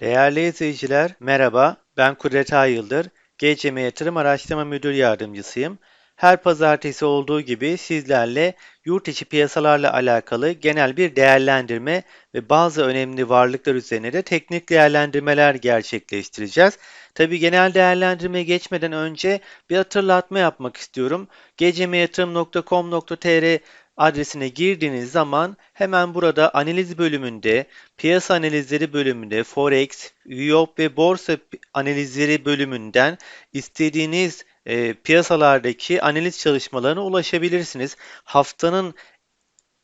Değerli izleyiciler, merhaba. Ben Kudret Ayıldır. GCM Yatırım Araştırma Müdür Yardımcısıyım. Her pazartesi olduğu gibi sizlerle yurt içi piyasalarla alakalı genel bir değerlendirme ve bazı önemli varlıklar üzerine de teknik değerlendirmeler gerçekleştireceğiz. Tabi genel değerlendirmeye geçmeden önce bir hatırlatma yapmak istiyorum. gcmyatırım.com.tr adresine girdiğiniz zaman hemen burada analiz bölümünde, piyasa analizleri bölümünde, forex, VIOP ve borsa analizleri bölümünden istediğiniz e, piyasalardaki analiz çalışmalarına ulaşabilirsiniz. Haftanın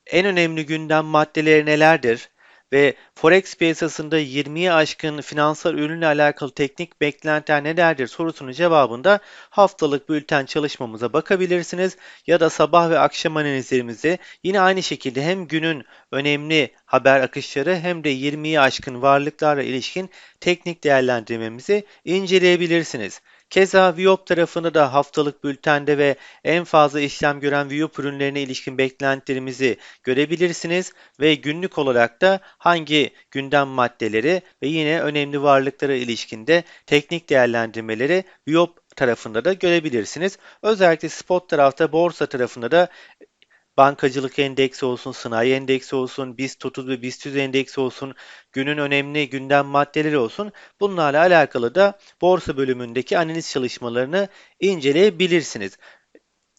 en önemli gündem maddeleri nelerdir? Ve Forex piyasasında 20'ye aşkın finansal ürünle alakalı teknik beklentiler nelerdir sorusunun cevabında haftalık bülten çalışmamıza bakabilirsiniz. Ya da sabah ve akşam analizlerimizi yine aynı şekilde hem günün önemli haber akışları hem de 20'ye aşkın varlıklarla ilişkin teknik değerlendirmemizi inceleyebilirsiniz. Keza Viop tarafında da haftalık bültende ve en fazla işlem gören Viop ürünlerine ilişkin beklentilerimizi görebilirsiniz ve günlük olarak da hangi gündem maddeleri ve yine önemli varlıklara ilişkinde teknik değerlendirmeleri Viop tarafında da görebilirsiniz. Özellikle spot tarafta borsa tarafında da bankacılık endeksi olsun, sanayi endeksi olsun, BIST 30 ve BIST 100 endeksi olsun, günün önemli gündem maddeleri olsun. Bunlarla alakalı da borsa bölümündeki analiz çalışmalarını inceleyebilirsiniz.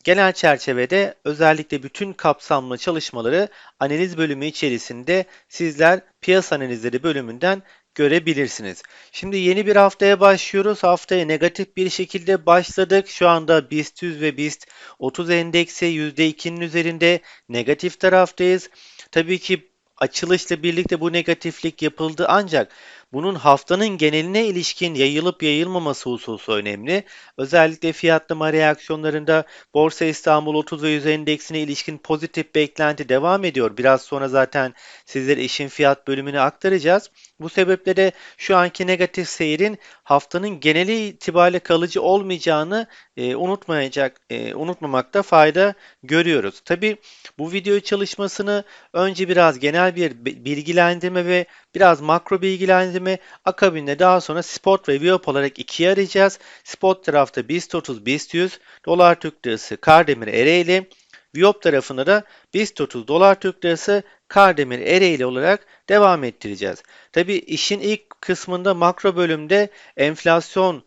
Genel çerçevede özellikle bütün kapsamlı çalışmaları analiz bölümü içerisinde sizler piyasa analizleri bölümünden görebilirsiniz. Şimdi yeni bir haftaya başlıyoruz. Haftaya negatif bir şekilde başladık. Şu anda BIST 100 ve BIST 30 endeksi %2'nin üzerinde negatif taraftayız. Tabii ki açılışla birlikte bu negatiflik yapıldı ancak bunun haftanın geneline ilişkin yayılıp yayılmaması hususu önemli. Özellikle fiyatlama reaksiyonlarında Borsa İstanbul 30 ve 100 endeksine ilişkin pozitif beklenti devam ediyor. Biraz sonra zaten sizlere işin fiyat bölümünü aktaracağız. Bu sebeple de şu anki negatif seyrin haftanın geneli itibariyle kalıcı olmayacağını e, unutmayacak, e, unutmamakta fayda görüyoruz. Tabi bu video çalışmasını önce biraz genel bir bilgilendirme ve biraz makro bilgilendirme akabinde daha sonra spot ve VIOP olarak ikiye arayacağız. Spot tarafta BIST 30, BIST 100, dolar Türk lirası, Kardemir Ereğli, VIOP tarafında da BIST 30 dolar Türk lirası Kardemir Ereğli olarak devam ettireceğiz. Tabi işin ilk kısmında makro bölümde enflasyon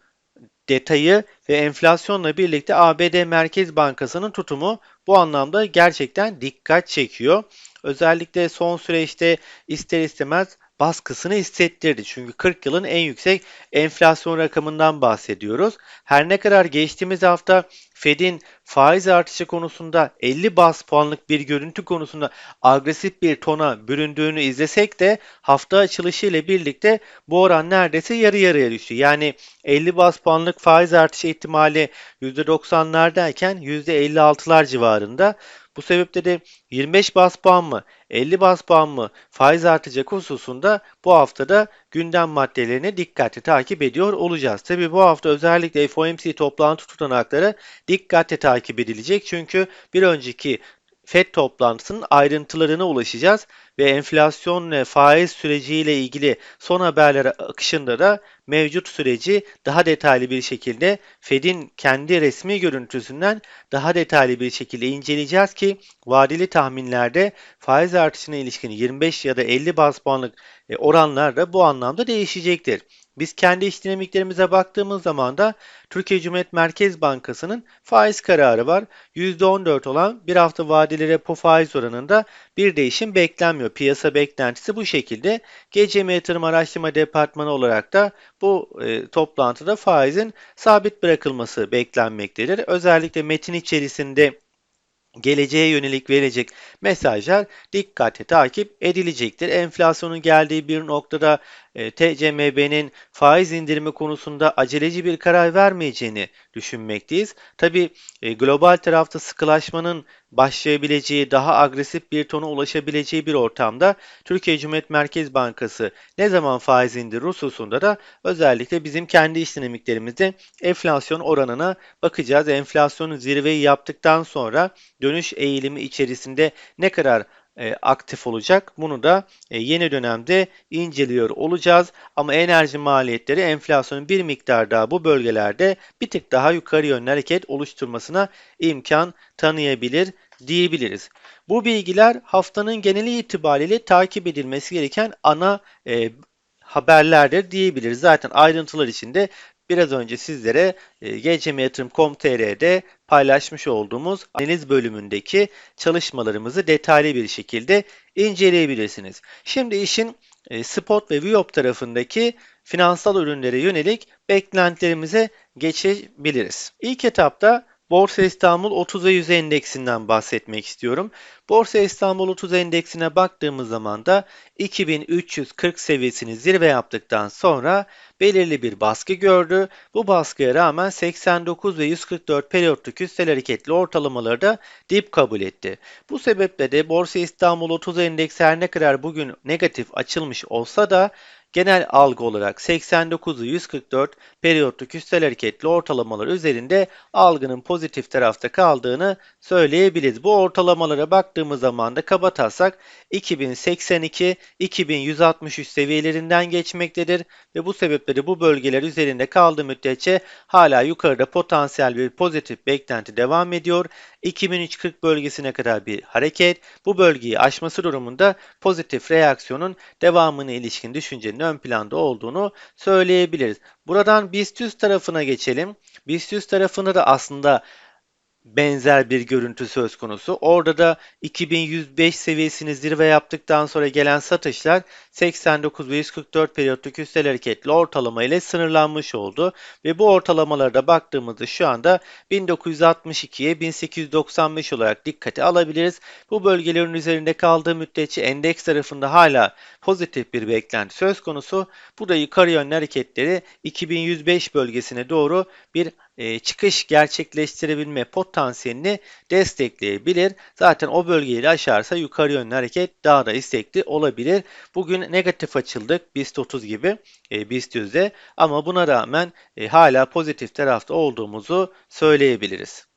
detayı ve enflasyonla birlikte ABD Merkez Bankası'nın tutumu bu anlamda gerçekten dikkat çekiyor. Özellikle son süreçte ister istemez baskısını hissettirdi. Çünkü 40 yılın en yüksek enflasyon rakamından bahsediyoruz. Her ne kadar geçtiğimiz hafta Fed'in faiz artışı konusunda 50 bas puanlık bir görüntü konusunda agresif bir tona büründüğünü izlesek de hafta açılışı ile birlikte bu oran neredeyse yarı yarıya düştü. Yani 50 bas puanlık faiz artışı ihtimali %90'lardayken %56'lar civarında. Bu sebeple de 25 bas puan mı 50 bas puan mı faiz artacak hususunda bu haftada gündem maddelerini dikkatli takip ediyor olacağız. Tabi bu hafta özellikle FOMC toplantı tutanakları dikkatli takip edilecek. Çünkü bir önceki FED toplantısının ayrıntılarına ulaşacağız ve enflasyon ve faiz süreciyle ilgili son haberler akışında da mevcut süreci daha detaylı bir şekilde Fed'in kendi resmi görüntüsünden daha detaylı bir şekilde inceleyeceğiz ki vadeli tahminlerde faiz artışına ilişkin 25 ya da 50 bas puanlık e, oranlar da bu anlamda değişecektir. Biz kendi iş dinamiklerimize baktığımız zaman da Türkiye Cumhuriyet Merkez Bankası'nın faiz kararı var. %14 olan bir hafta vadeli repo faiz oranında bir değişim beklenmiyor. Piyasa beklentisi bu şekilde. GCM Yatırım Araştırma Departmanı olarak da bu e, toplantıda faizin sabit bırakılması beklenmektedir. Özellikle metin içerisinde geleceğe yönelik verecek mesajlar dikkatle takip edilecektir. Enflasyonun geldiği bir noktada TCMB'nin faiz indirimi konusunda aceleci bir karar vermeyeceğini düşünmekteyiz. Tabi e, global tarafta sıkılaşmanın başlayabileceği, daha agresif bir tona ulaşabileceği bir ortamda Türkiye Cumhuriyet Merkez Bankası ne zaman faiz indirir hususunda da özellikle bizim kendi iş dinamiklerimizde enflasyon oranına bakacağız. Enflasyonun zirveyi yaptıktan sonra dönüş eğilimi içerisinde ne kadar e, aktif olacak. Bunu da e, yeni dönemde inceliyor olacağız. Ama enerji maliyetleri enflasyonun bir miktar daha bu bölgelerde bir tık daha yukarı yönlü hareket oluşturmasına imkan tanıyabilir diyebiliriz. Bu bilgiler haftanın geneli itibariyle takip edilmesi gereken ana e, haberlerdir diyebiliriz. Zaten ayrıntılar içinde biraz önce sizlere e, gcmyatırım.com.tr'de paylaşmış olduğumuz analiz bölümündeki çalışmalarımızı detaylı bir şekilde inceleyebilirsiniz. Şimdi işin e, spot ve VIOP tarafındaki finansal ürünlere yönelik beklentilerimize geçebiliriz. İlk etapta Borsa İstanbul 30 ve 100 endeksinden bahsetmek istiyorum. Borsa İstanbul 30 endeksine baktığımız zaman da 2340 seviyesini zirve yaptıktan sonra belirli bir baskı gördü. Bu baskıya rağmen 89 ve 144 periyotluk üstel hareketli ortalamaları da dip kabul etti. Bu sebeple de Borsa İstanbul 30 endeksi her ne kadar bugün negatif açılmış olsa da genel algı olarak 89'u 144 periyotluk üstel hareketli ortalamalar üzerinde algının pozitif tarafta kaldığını söyleyebiliriz. Bu ortalamalara baktığımız zaman da kaba taslak 2082 2163 seviyelerinden geçmektedir ve bu sebeple de bu bölgeler üzerinde kaldığı müddetçe hala yukarıda potansiyel bir pozitif beklenti devam ediyor. 2340 bölgesine kadar bir hareket. Bu bölgeyi aşması durumunda pozitif reaksiyonun devamına ilişkin düşüncenin ön planda olduğunu söyleyebiliriz. Buradan BIST tarafına geçelim. BIST tarafında da aslında benzer bir görüntü söz konusu. Orada da 2105 seviyesini zirve yaptıktan sonra gelen satışlar 89 ve 144 periyotluk üstel hareketli ortalama ile sınırlanmış oldu. Ve bu ortalamalarda baktığımızda şu anda 1962'ye 1895 olarak dikkate alabiliriz. Bu bölgelerin üzerinde kaldığı müddetçe endeks tarafında hala pozitif bir beklenti söz konusu. Bu da yukarı yönlü hareketleri 2105 bölgesine doğru bir e, çıkış gerçekleştirebilme potansiyelini destekleyebilir. Zaten o bölgeyi aşarsa yukarı yönlü hareket daha da istekli olabilir. Bugün negatif açıldık BIST 30 gibi e, BIST 100'de ama buna rağmen e, hala pozitif tarafta olduğumuzu söyleyebiliriz.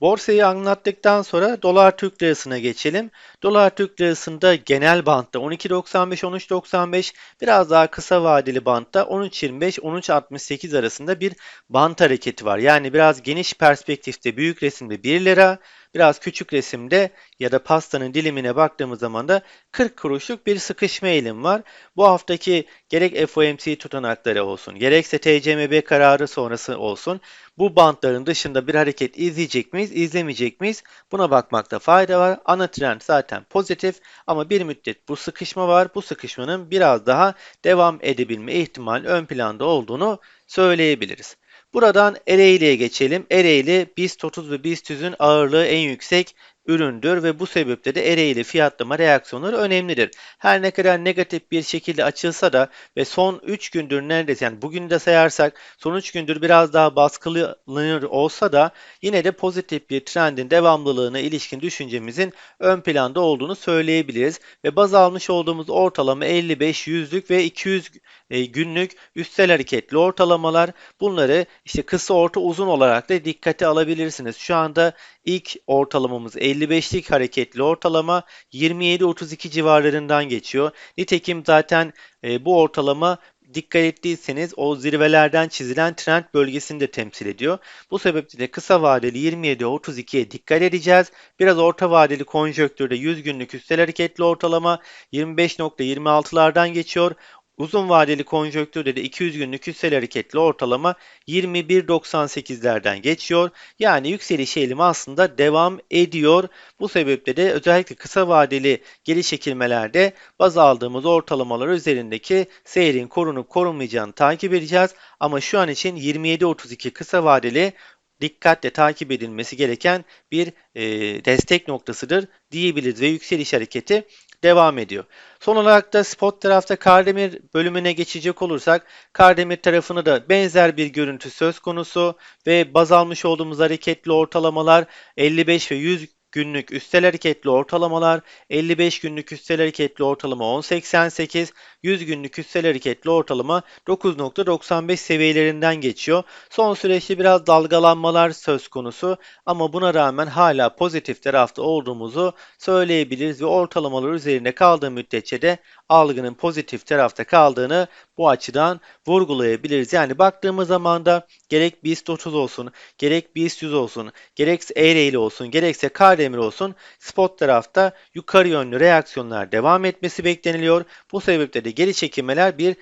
Borsayı anlattıktan sonra dolar Türk lirasına geçelim. Dolar Türk lirasında genel bantta 12.95-13.95 biraz daha kısa vadeli bantta 13.25-13.68 arasında bir bant hareketi var. Yani biraz geniş perspektifte büyük resimde 1 lira, biraz küçük resimde ya da pastanın dilimine baktığımız zaman da 40 kuruşluk bir sıkışma eğilim var. Bu haftaki gerek FOMC tutanakları olsun, gerekse TCMB kararı sonrası olsun bu bantların dışında bir hareket izleyecek miyiz, izlemeyecek miyiz? Buna bakmakta fayda var. Ana trend zaten pozitif ama bir müddet bu sıkışma var. Bu sıkışmanın biraz daha devam edebilme ihtimali ön planda olduğunu söyleyebiliriz. Buradan Ereğli'ye geçelim. Ereğli BIST 30 ve BIST 100'ün ağırlığı en yüksek üründür ve bu sebeple de Ereğli fiyatlama reaksiyonları önemlidir. Her ne kadar negatif bir şekilde açılsa da ve son 3 gündür neredeyse yani bugün de sayarsak son 3 gündür biraz daha baskılanır olsa da yine de pozitif bir trendin devamlılığına ilişkin düşüncemizin ön planda olduğunu söyleyebiliriz. Ve baz almış olduğumuz ortalama 55, 100'lük ve 200 e, günlük üstel hareketli ortalamalar. Bunları işte kısa orta uzun olarak da dikkate alabilirsiniz. Şu anda ilk ortalamamız 55'lik hareketli ortalama 27-32 civarlarından geçiyor. Nitekim zaten e, bu ortalama dikkat ettiyseniz o zirvelerden çizilen trend bölgesini de temsil ediyor. Bu sebeple kısa vadeli 27-32'ye dikkat edeceğiz. Biraz orta vadeli konjöktürde 100 günlük üstel hareketli ortalama 25.26'lardan geçiyor. Uzun vadeli konjonktürde de 200 günlük hissel hareketli ortalama 21.98'lerden geçiyor. Yani yükseliş eğilimi aslında devam ediyor. Bu sebeple de özellikle kısa vadeli geri çekilmelerde baz aldığımız ortalamalar üzerindeki seyrin korunup korunmayacağını takip edeceğiz. Ama şu an için 27.32 kısa vadeli dikkatle takip edilmesi gereken bir e, destek noktasıdır diyebiliriz ve yükseliş hareketi devam ediyor. Son olarak da spot tarafta Kardemir bölümüne geçecek olursak Kardemir tarafını da benzer bir görüntü söz konusu ve baz almış olduğumuz hareketli ortalamalar 55 ve 100 günlük üstel hareketli ortalamalar, 55 günlük üstel hareketli ortalama 10.88, 100 günlük üstel hareketli ortalama 9.95 seviyelerinden geçiyor. Son süreçte biraz dalgalanmalar söz konusu ama buna rağmen hala pozitif tarafta olduğumuzu söyleyebiliriz ve ortalamalar üzerinde kaldığı müddetçe de algının pozitif tarafta kaldığını bu açıdan vurgulayabiliriz. Yani baktığımız zaman da gerek BIST 30 olsun, gerek BIST 100 olsun, gerekse Eğreyli olsun, gerekse Kardemir olsun spot tarafta yukarı yönlü reaksiyonlar devam etmesi bekleniliyor. Bu sebeple de geri çekilmeler bir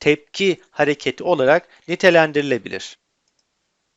tepki hareketi olarak nitelendirilebilir.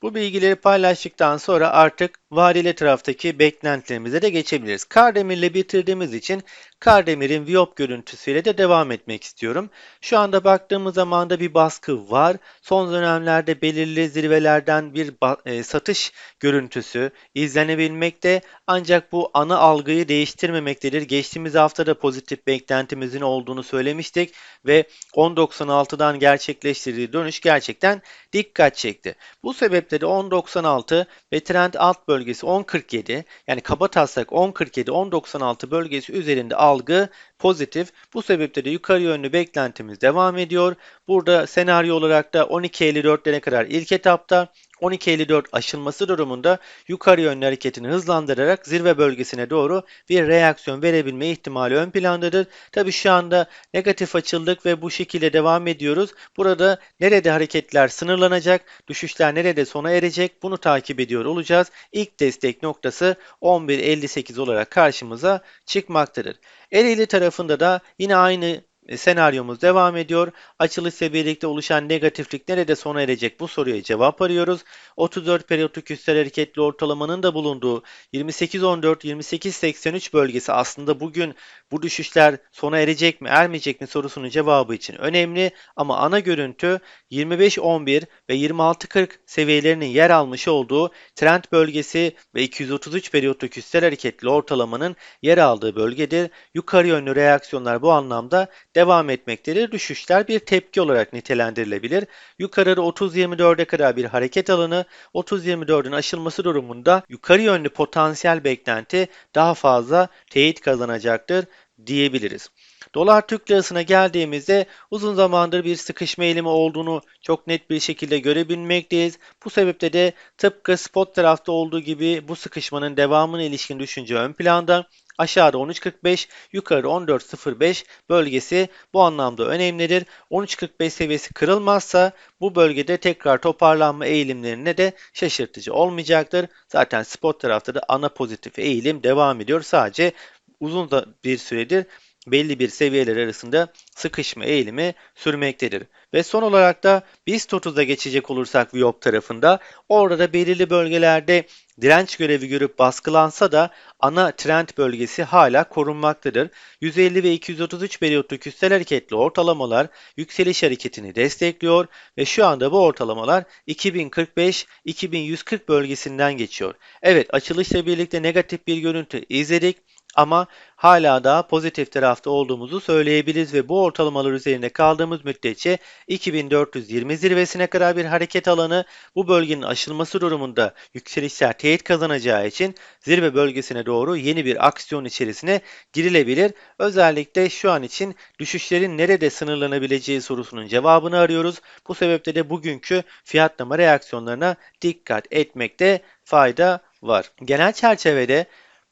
Bu bilgileri paylaştıktan sonra artık vadeli taraftaki beklentilerimize de geçebiliriz. Kardemir'le bitirdiğimiz için Kardemir'in Viyop görüntüsüyle de devam etmek istiyorum. Şu anda baktığımız zaman da bir baskı var. Son dönemlerde belirli zirvelerden bir e, satış görüntüsü izlenebilmekte. Ancak bu ana algıyı değiştirmemektedir. Geçtiğimiz haftada pozitif beklentimizin olduğunu söylemiştik ve 10.96'dan gerçekleştirdiği dönüş gerçekten dikkat çekti. Bu sebeple de 10.96 ve trend alt bölgesi 10.47 yani kaba taslak 10.47 10.96 bölgesi üzerinde algı pozitif. Bu sebeple de yukarı yönlü beklentimiz devam ediyor. Burada senaryo olarak da 12.54'lere kadar ilk etapta 12.54 aşılması durumunda yukarı yönlü hareketini hızlandırarak zirve bölgesine doğru bir reaksiyon verebilme ihtimali ön plandadır. Tabi şu anda negatif açıldık ve bu şekilde devam ediyoruz. Burada nerede hareketler sınırlanacak, düşüşler nerede sona erecek bunu takip ediyor olacağız. İlk destek noktası 11.58 olarak karşımıza çıkmaktadır. Ereğli tarafında da yine aynı senaryomuz devam ediyor. Açılışla birlikte oluşan negatiflik nerede sona erecek bu soruya cevap arıyoruz. 34 periyodik üstel hareketli ortalamanın da bulunduğu 28-14-28-83 bölgesi aslında bugün bu düşüşler sona erecek mi ermeyecek mi sorusunun cevabı için önemli ama ana görüntü 25-11 ve 26-40 seviyelerinin yer almış olduğu trend bölgesi ve 233 periyodik üstel hareketli ortalamanın yer aldığı bölgedir. Yukarı yönlü reaksiyonlar bu anlamda devam etmektedir. Düşüşler bir tepki olarak nitelendirilebilir. Yukarıda 30-24'e kadar bir hareket alanı, 30-24'ün aşılması durumunda yukarı yönlü potansiyel beklenti daha fazla teyit kazanacaktır diyebiliriz. Dolar Türk lirasına geldiğimizde uzun zamandır bir sıkışma eğilimi olduğunu çok net bir şekilde görebilmekteyiz. Bu sebeple de tıpkı spot tarafta olduğu gibi bu sıkışmanın devamına ilişkin düşünce ön planda. Aşağıda 13.45, yukarı 14.05 bölgesi bu anlamda önemlidir. 13.45 seviyesi kırılmazsa bu bölgede tekrar toparlanma eğilimlerine de şaşırtıcı olmayacaktır. Zaten spot tarafta da ana pozitif eğilim devam ediyor. Sadece uzun da bir süredir belli bir seviyeler arasında sıkışma eğilimi sürmektedir. Ve son olarak da BIST 30'a geçecek olursak Viyop tarafında orada belirli bölgelerde direnç görevi görüp baskılansa da ana trend bölgesi hala korunmaktadır. 150 ve 233 periyotluk üstel hareketli ortalamalar yükseliş hareketini destekliyor ve şu anda bu ortalamalar 2045-2140 bölgesinden geçiyor. Evet açılışla birlikte negatif bir görüntü izledik. Ama hala da pozitif tarafta olduğumuzu söyleyebiliriz ve bu ortalamalar üzerinde kaldığımız müddetçe 2420 zirvesine kadar bir hareket alanı bu bölgenin aşılması durumunda yükselişler teyit kazanacağı için zirve bölgesine doğru yeni bir aksiyon içerisine girilebilir. Özellikle şu an için düşüşlerin nerede sınırlanabileceği sorusunun cevabını arıyoruz. Bu sebeple de bugünkü fiyatlama reaksiyonlarına dikkat etmekte fayda var. Genel çerçevede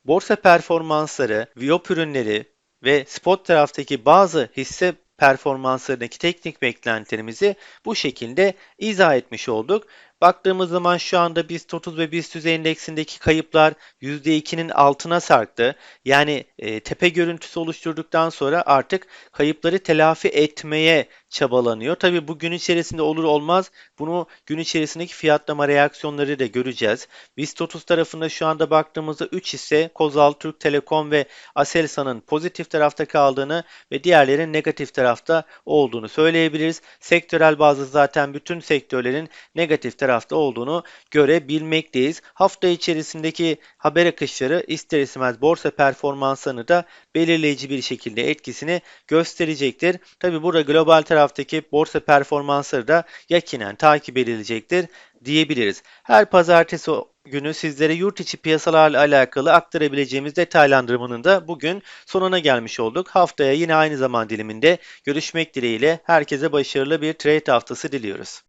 borsa performansları, Viyop ürünleri ve spot taraftaki bazı hisse performanslarındaki teknik beklentilerimizi bu şekilde izah etmiş olduk. Baktığımız zaman şu anda BIST 30 ve BIST 100 endeksindeki kayıplar %2'nin altına sarktı. Yani e, tepe görüntüsü oluşturduktan sonra artık kayıpları telafi etmeye çabalanıyor. Tabi bu gün içerisinde olur olmaz bunu gün içerisindeki fiyatlama reaksiyonları da göreceğiz. 30 tarafında şu anda baktığımızda 3 hisse Kozal, Türk Telekom ve Aselsan'ın pozitif tarafta kaldığını ve diğerlerinin negatif tarafta olduğunu söyleyebiliriz. Sektörel bazı zaten bütün sektörlerin negatif tarafta olduğunu görebilmekteyiz. Hafta içerisindeki haber akışları ister istemez borsa performanslarını da belirleyici bir şekilde etkisini gösterecektir. Tabi burada global taraftaki borsa performansları da yakinen takip edilecektir diyebiliriz. Her pazartesi günü sizlere yurt içi piyasalarla alakalı aktarabileceğimiz detaylandırmanın da bugün sonuna gelmiş olduk. Haftaya yine aynı zaman diliminde görüşmek dileğiyle herkese başarılı bir trade haftası diliyoruz.